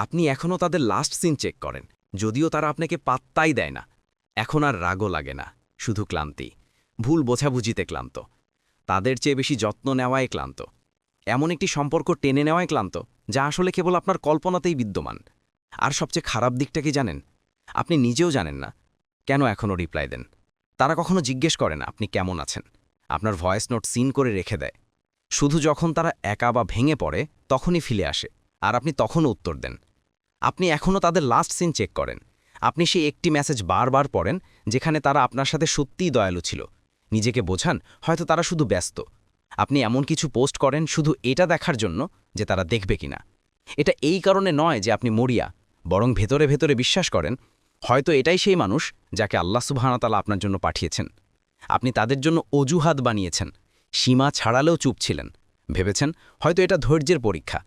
আপনি এখনও তাদের লাস্ট সিন চেক করেন। যদিও তারা আপনাকে পাত্তাই দেয় না। এখন আর রাগও লাগে না, শুধু ক্লান্তি। ভুল বোঝাবুঝিতে ক্লান্ত। তাদের চেয়ে বেশি যত্ন নেওয়ায় ক্লান্ত। এমন একটি সম্পর্ক টেনে নেওয়ায় ক্লান্ত, যা আসলে কেবল আপনার কল্পনাতেই বিদ্যমান। আর সবচেয়ে খারাপ দিকটা কি জানেন? আপনি নিজেও জানেন না। কেন এখনও রিপ্লাই দেন? তারা কখনো জিজ্ঞেস করে না, আপনি কেমন আছেন? আপনার ভয়েস নোট সিন করে রেখে দেয়। শুধু যখন তারা একা বা ভেঙে পড়ে, তখনই ফিরে আসে। আর আপনি তখনও উত্তর দেন। আপনি এখনও তাদের লাস্ট সিন চেক করেন। আপনি সেই একটি মেসেজ বারবার পড়েন, যেখানে তারা আপনার সাথে সত্যিই দয়ালু ছিল। নিজেকে বোঝান, হয়তো তারা শুধু ব্যস্ত। আপনি এমন কিছু পোস্ট করেন শুধু এটা দেখার জন্য যে তারা দেখবে কিনা। এটা এই কারণে নয় যে আপনি মরিয়া, বরং ভেতরে ভেতরে বিশ্বাস করেন, হয়তো এটাই সেই মানুষ যাকে আল্লাহ সুবাহানাতালা আপনার জন্য পাঠিয়েছেন। আপনি তাদের জন্য অজুহাত বানিয়েছেন, সীমা ছাড়ালেও চুপ ছিলেন। ভেবেছেন হয়তো এটা ধৈর্যের পরীক্ষা।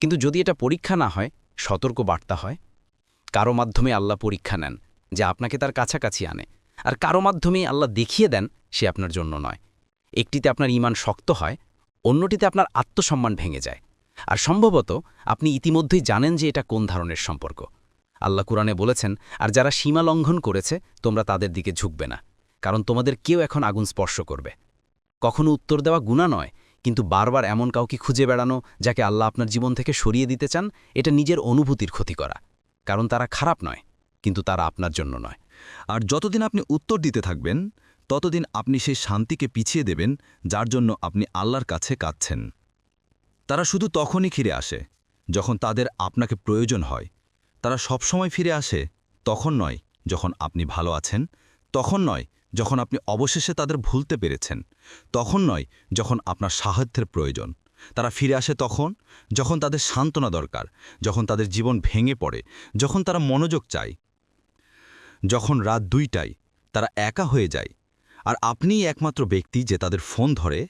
কিন্তু যদি এটা পরীক্ষা না হয় সতর্ক বার্তা হয়। কারও মাধ্যমে আল্লাহ পরীক্ষা নেন যে আপনাকে তার কাছাকাছি আনে। আর কারও মাধ্যমেই আল্লাহ দেখিয়ে দেন সে আপনার জন্য নয়। একটিতে আপনার ইমান শক্ত হয়, অন্যটিতে আপনার আত্মসম্মান ভেঙে যায়। আর সম্ভবত আপনি ইতিমধ্যেই জানেন যে এটা কোন ধরনের সম্পর্ক। আল্লাহ কুরআনে বলেছেন, আর যারা সীমা লঙ্ঘন করেছে, তোমরা তাদের দিকে ঝুঁকবে না, কারণ তোমাদের কেউ এখন আগুন স্পর্শ করবে। কখনো উত্তর দেওয়া গুণা নয় কিন্তু বারবার এমন কাউকে খুঁজে বেড়ানো যাকে আল্লাহ আপনার জীবন থেকে সরিয়ে দিতে চান, এটা নিজের অনুভূতির ক্ষতি করা। কারণ তারা খারাপ নয়, কিন্তু তারা আপনার জন্য নয়। আর যতদিন আপনি উত্তর দিতে থাকবেন, ততদিন আপনি সেই শান্তিকে পিছিয়ে দেবেন যার জন্য আপনি আল্লাহর কাছে কাঁদছেন। তারা শুধু তখনই ফিরে আসে যখন তাদের আপনাকে প্রয়োজন হয়। তারা সবসময় ফিরে আসে তখন নয় যখন আপনি ভালো আছেন, তখন নয় যখন আপনি অবশেষে তাদের ভুলতে পেরেছেন, তখন নয় যখন আপনার সাহায্যের প্রয়োজন। তারা ফিরে আসে তখন, যখন তাদের সান্ত্বনা দরকার, যখন তাদের জীবন ভেঙে পড়ে, যখন তারা মনোযোগ চায়। যখন রাত দুইটায় তারা একা হয়ে যায়, আর আপনিই একমাত্র ব্যক্তি যে তাদের ফোন ধরে,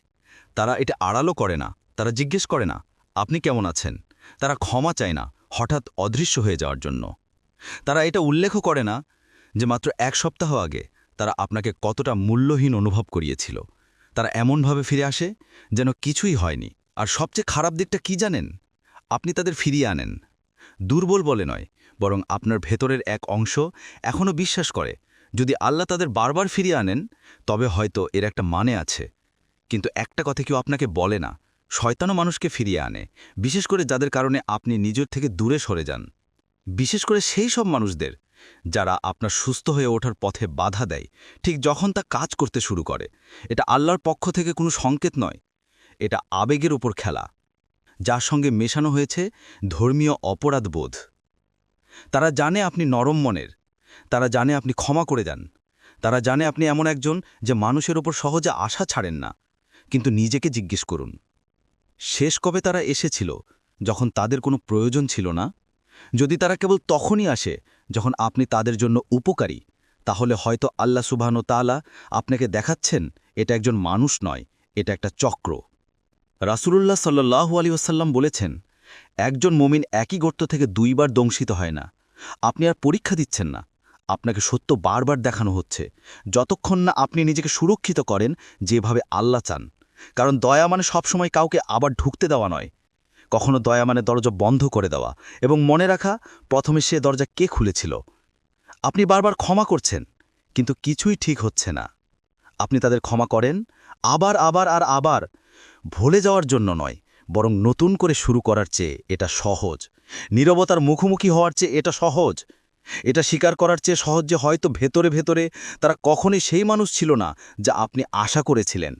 তারা এটা আড়ালো করে না, তারা জিজ্ঞেস করে না, আপনি কেমন আছেন? তারা ক্ষমা চায় না, হঠাৎ অদৃশ্য হয়ে যাওয়ার জন্য। তারা এটা উল্লেখও করে না যে মাত্র এক সপ্তাহ আগে তারা আপনাকে কতটা মূল্যহীন অনুভব করিয়েছিল। তারা এমনভাবে ফিরে আসে যেন কিছুই হয়নি। আর সবচেয়ে খারাপ দিকটা কি জানেন? আপনি তাদের ফিরিয়ে আনেন। দুর্বল বলে নয়, বরং আপনার ভেতরের এক অংশ এখনও বিশ্বাস করে, যদি আল্লাহ তাদের বারবার ফিরিয়ে আনেন, তবে হয়তো এর একটা মানে আছে। কিন্তু একটা কথা কেউ আপনাকে বলে না, শয়তানও মানুষকে ফিরিয়ে আনে, বিশেষ করে যাদের কারণে আপনি নিজের থেকে দূরে সরে যান। বিশেষ করে সেই সব মানুষদের যারা আপনার সুস্থ হয়ে ওঠার পথে বাধা দেয়, ঠিক যখন তা কাজ করতে শুরু করে, এটা আল্লাহর পক্ষ থেকে কোনো সংকেত নয়। এটা আবেগের উপর খেলা, যার সঙ্গে মেশানো হয়েছে ধর্মীয় অপরাধবোধ। তারা জানে আপনি নরম মনের, তারা জানে আপনি ক্ষমা করে দেন, তারা জানে আপনি এমন একজন যে মানুষের ওপর সহজে আশা ছাড়েন না, কিন্তু নিজেকে জিজ্ঞেস করুন। শেষ কবে তারা এসেছিল, যখন তাদের কোনো প্রয়োজন ছিল না? যদি তারা কেবল তখনই আসে যখন আপনি তাদের জন্য উপকারী, তাহলে হয়তো আল্লাহ সুবাহন তালা আপনাকে দেখাচ্ছেন, এটা একজন মানুষ নয়, এটা একটা চক্র। রাসূলুল্লাহ সাল্লাহু আলী ওসাল্লাম বলেছেন, একজন মমিন একই গর্ত থেকে দুইবার দংশিত হয় না। আপনি আর পরীক্ষা দিচ্ছেন না। আপনাকে সত্য বারবার দেখানো হচ্ছে। যতক্ষণ না আপনি নিজেকে সুরক্ষিত করেন, যেভাবে আল্লাহ চান। কারণ দয়া মানে সবসময় কাউকে আবার ঢুকতে দেওয়া নয়। কখনো দয়া মানে দরজা বন্ধ করে দেওয়া এবং মনে রাখা, প্রথমে সে দরজা কে খুলেছিল? আপনি বারবার ক্ষমা করছেন, কিন্তু কিছুই ঠিক হচ্ছে না। আপনি তাদের ক্ষমা করেন, আবার আবার, আর আবার। ভুলে যাওয়ার জন্য নয়, বরং নতুন করে শুরু করার চেয়ে এটা সহজ। নীরবতার মুখোমুখি হওয়ার চেয়ে এটা সহজ। এটা স্বীকার করার চেয়ে সহজ যে হয়তো ভেতরে ভেতরে তারা কখনই সেই মানুষ ছিল না যা আপনি আশা করেছিলেন।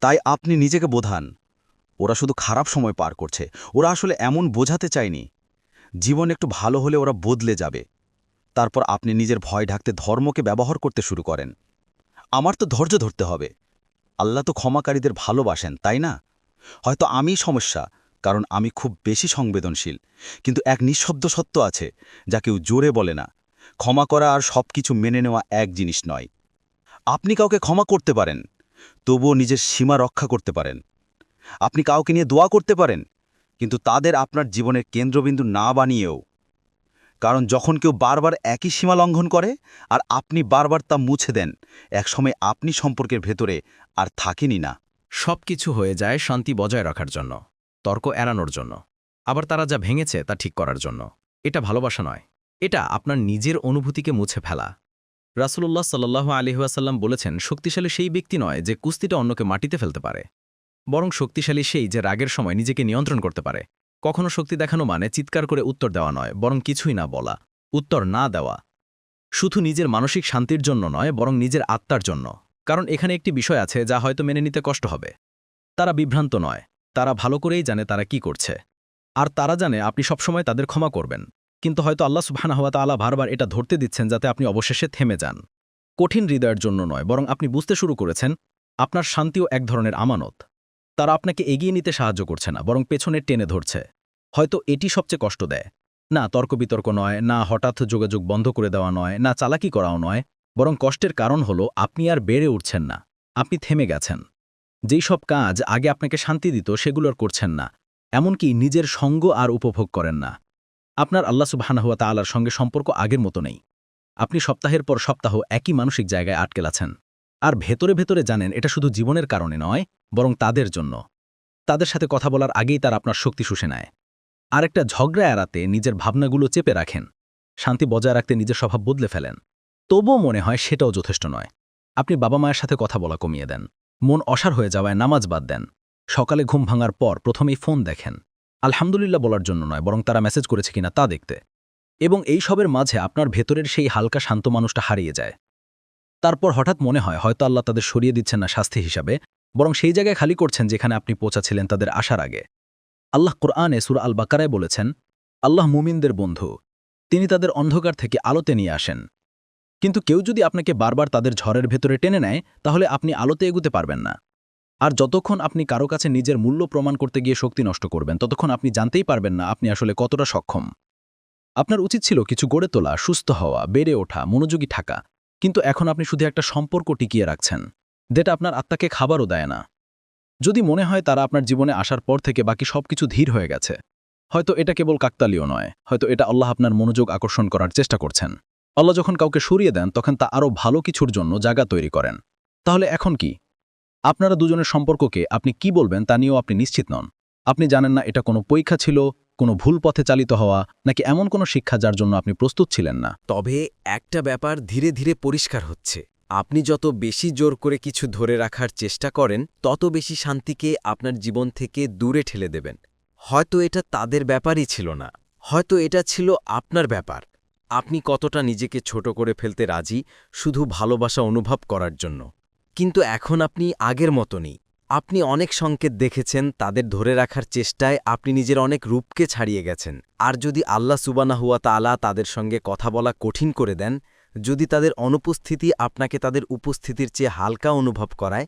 তাই আপনি নিজেকে বোধান ওরা শুধু খারাপ সময় পার করছে। ওরা আসলে এমন বোঝাতে চায়নি। জীবন একটু ভালো হলে ওরা বদলে যাবে। তারপর আপনি নিজের ভয় ঢাকতে ধর্মকে ব্যবহার করতে শুরু করেন। আমার তো ধৈর্য ধরতে হবে। আল্লাহ তো ক্ষমাকারীদের ভালোবাসেন, তাই না? হয়তো আমি সমস্যা, কারণ আমি খুব বেশি সংবেদনশীল। কিন্তু এক নিঃশব্দ সত্য আছে, যা কেউ জোরে বলে না। ক্ষমা করা আর সব কিছু মেনে নেওয়া এক জিনিস নয়। আপনি কাউকে ক্ষমা করতে পারেন, তবুও নিজের সীমা রক্ষা করতে পারেন। আপনি কাউকে নিয়ে দোয়া করতে পারেন, কিন্তু তাদের আপনার জীবনের কেন্দ্রবিন্দু না বানিয়েও। কারণ যখন কেউ বারবার একই সীমা লঙ্ঘন করে, আর আপনি বারবার তা মুছে দেন, একসময় আপনি সম্পর্কের ভেতরে আর থাকেনই না। সব কিছু হয়ে যায় শান্তি বজায় রাখার জন্য, তর্ক এড়ানোর জন্য। আবার তারা যা ভেঙেছে তা ঠিক করার জন্য। এটা ভালোবাসা নয়, এটা আপনার নিজের অনুভূতিকে মুছে ফেলা। রাসূলুল্লাহ সাল্লাহ আলিহাসাল্লাম বলেছেন, শক্তিশালী সেই ব্যক্তি নয় যে কুস্তিটা অন্যকে মাটিতে ফেলতে পারে। বরং শক্তিশালী সেই যে রাগের সময় নিজেকে নিয়ন্ত্রণ করতে পারে। কখনো শক্তি দেখানো মানে চিৎকার করে উত্তর দেওয়া নয়, বরং কিছুই না বলা, উত্তর না দেওয়া। শুধু নিজের মানসিক শান্তির জন্য নয়, বরং নিজের আত্মার জন্য। কারণ এখানে একটি বিষয় আছে যা হয়তো মেনে নিতে কষ্ট হবে। তারা বিভ্রান্ত নয়, তারা ভালো করেই জানে তারা কি করছে। আর তারা জানে আপনি সবসময় তাদের ক্ষমা করবেন। কিন্তু হয়তো আল্লাহ সুবহানাহু ওয়া তাআলা বারবার এটা ধরতে দিচ্ছেন যাতে আপনি অবশেষে থেমে যান। কঠিন হৃদয়ের জন্য নয়, বরং আপনি বুঝতে শুরু করেছেন, আপনার শান্তিও এক ধরনের আমানত। তারা আপনাকে এগিয়ে নিতে সাহায্য করছে না, বরং পেছনে টেনে ধরছে। হয়তো এটি সবচেয়ে কষ্ট দেয়। না তর্ক বিতর্ক নয়, না হঠাৎ যোগাযোগ বন্ধ করে দেওয়া নয়, না চালাকি করাও নয়, বরং কষ্টের কারণ হল আপনি আর বেড়ে উঠছেন না, আপনি থেমে গেছেন। যেই সব কাজ আগে আপনাকে শান্তি দিত, সেগুলো আর করছেন না, এমনকি নিজের সঙ্গ আর উপভোগ করেন না। আপনার আল্লাহ সুবাহানহুয়া তাআলার সঙ্গে সম্পর্ক আগের মতো নেই। আপনি সপ্তাহের পর সপ্তাহ একই মানসিক জায়গায় আটকে আছেন। আর ভেতরে ভেতরে জানেন এটা শুধু জীবনের কারণে নয়, বরং তাদের জন্য। তাদের সাথে কথা বলার আগেই তার আপনার শক্তি শুষে নেয়। আরেকটা ঝগড়া এড়াতে নিজের ভাবনাগুলো চেপে রাখেন। শান্তি বজায় রাখতে নিজের স্বভাব বদলে ফেলেন। তবুও মনে হয় সেটাও যথেষ্ট নয়। আপনি বাবা মায়ের সাথে কথা বলা কমিয়ে দেন। মন অসার হয়ে যাওয়ায় নামাজ বাদ দেন। সকালে ঘুম ভাঙার পর প্রথমেই ফোন দেখেন। আলহামদুলিল্লাহ বলার জন্য নয়, বরং তারা মেসেজ করেছে কিনা তা দেখতে। এবং এই সবের মাঝে আপনার ভেতরের সেই হালকা শান্ত মানুষটা হারিয়ে যায়। তারপর হঠাৎ মনে হয় হয়তো আল্লাহ তাদের সরিয়ে দিচ্ছেন না শাস্তি হিসাবে, বরং সেই জায়গায় খালি করছেন যেখানে আপনি পৌঁছাছিলেন তাদের আসার আগে। আল্লাহ কোরআনে সুর আল বাকারায় বলেছেন, আল্লাহ মুমিনদের বন্ধু, তিনি তাদের অন্ধকার থেকে আলোতে নিয়ে আসেন। কিন্তু কেউ যদি আপনাকে বারবার তাদের ঝড়ের ভেতরে টেনে নেয়, তাহলে আপনি আলোতে এগুতে পারবেন না। আর যতক্ষণ আপনি কারও কাছে নিজের মূল্য প্রমাণ করতে গিয়ে শক্তি নষ্ট করবেন, ততক্ষণ আপনি জানতেই পারবেন না আপনি আসলে কতটা সক্ষম। আপনার উচিত ছিল কিছু গড়ে তোলা, সুস্থ হওয়া, বেড়ে ওঠা, মনোযোগী থাকা। কিন্তু এখন আপনি শুধু একটা সম্পর্ক টিকিয়ে রাখছেন, যেটা আপনার আত্মাকে খাবারও দেয় না। যদি মনে হয় তারা আপনার জীবনে আসার পর থেকে বাকি সবকিছু ধীর হয়ে গেছে, হয়তো এটা কেবল কাকতালীয় নয়, হয়তো এটা আল্লাহ আপনার মনোযোগ আকর্ষণ করার চেষ্টা করছেন। আল্লাহ যখন কাউকে সরিয়ে দেন, তখন তা আরও ভালো কিছুর জন্য জায়গা তৈরি করেন। তাহলে এখন কি? আপনারা দুজনের সম্পর্ককে আপনি কি বলবেন তা নিয়েও আপনি নিশ্চিত নন। আপনি জানেন না এটা কোনো পরীক্ষা ছিল কোনো ভুল পথে চালিত হওয়া নাকি এমন কোনো শিক্ষা যার জন্য আপনি প্রস্তুত ছিলেন না? তবে একটা ব্যাপার ধীরে ধীরে পরিষ্কার হচ্ছে। আপনি যত বেশি জোর করে কিছু ধরে রাখার চেষ্টা করেন, তত বেশি শান্তিকে আপনার জীবন থেকে দূরে ঠেলে দেবেন। হয়তো এটা তাদের ব্যাপারই ছিল না। হয়তো এটা ছিল আপনার ব্যাপার। আপনি কতটা নিজেকে ছোট করে ফেলতে রাজি শুধু ভালোবাসা অনুভব করার জন্য। কিন্তু এখন আপনি আগের মতো নেই আপনি অনেক সংকেত দেখেছেন, তাদের ধরে রাখার চেষ্টায় আপনি নিজের অনেক রূপকে ছাড়িয়ে গেছেন। আর যদি আল্লাহ সুবানা হুয়া তালা তাদের সঙ্গে কথা বলা কঠিন করে দেন, যদি তাদের অনুপস্থিতি আপনাকে তাদের উপস্থিতির চেয়ে হালকা অনুভব করায়,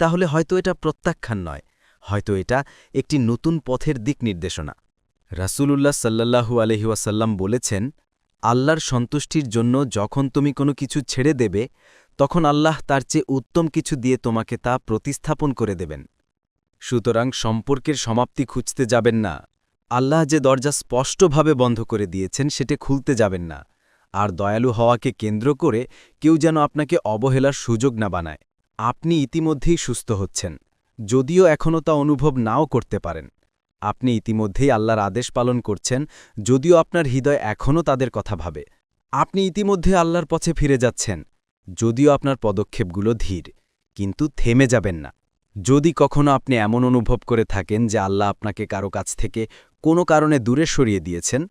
তাহলে হয়তো এটা প্রত্যাখ্যান নয়, হয়তো এটা একটি নতুন পথের দিক নির্দেশনা। রাসূলুল্লাহ সাল্লাল্লাহু আলহিউসাল্লাম বলেছেন, আল্লাহর সন্তুষ্টির জন্য যখন তুমি কোনো কিছু ছেড়ে দেবে তখন আল্লাহ তার চেয়ে উত্তম কিছু দিয়ে তোমাকে তা প্রতিস্থাপন করে দেবেন। সুতরাং সম্পর্কের সমাপ্তি খুঁজতে যাবেন না। আল্লাহ যে দরজা স্পষ্টভাবে বন্ধ করে দিয়েছেন, সেটা খুলতে যাবেন না। আর দয়ালু হওয়াকে কেন্দ্র করে কেউ যেন আপনাকে অবহেলার সুযোগ না বানায়। আপনি ইতিমধ্যেই সুস্থ হচ্ছেন। যদিও এখনও তা অনুভব নাও করতে পারেন। আপনি ইতিমধ্যেই আল্লাহর আদেশ পালন করছেন, যদিও আপনার হৃদয় এখনও তাদের কথা ভাবে। আপনি ইতিমধ্যে আল্লাহর পথে ফিরে যাচ্ছেন। যদিও আপনার পদক্ষেপগুলো ধীর, কিন্তু থেমে যাবেন না। যদি কখনো আপনি এমন অনুভব করে থাকেন যে আল্লাহ আপনাকে কারও কাছ থেকে কোনো কারণে দূরে সরিয়ে দিয়েছেন,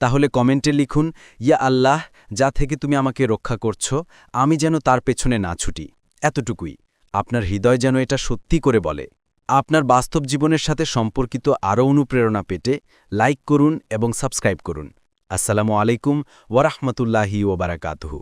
তাহলে কমেন্টে লিখুন, ইয়া আল্লাহ, যা থেকে তুমি আমাকে রক্ষা করছ, আমি যেন তার পেছনে না ছুটি। এতটুকুই। আপনার হৃদয় যেন এটা সত্যি করে বলে। আপনার বাস্তব জীবনের সাথে সম্পর্কিত আরও অনুপ্রেরণা পেটে লাইক করুন এবং সাবস্ক্রাইব করুন। আসসালামু আলাইকুম ওয়ারাহমতুল্লাহি ওবারাকাতহু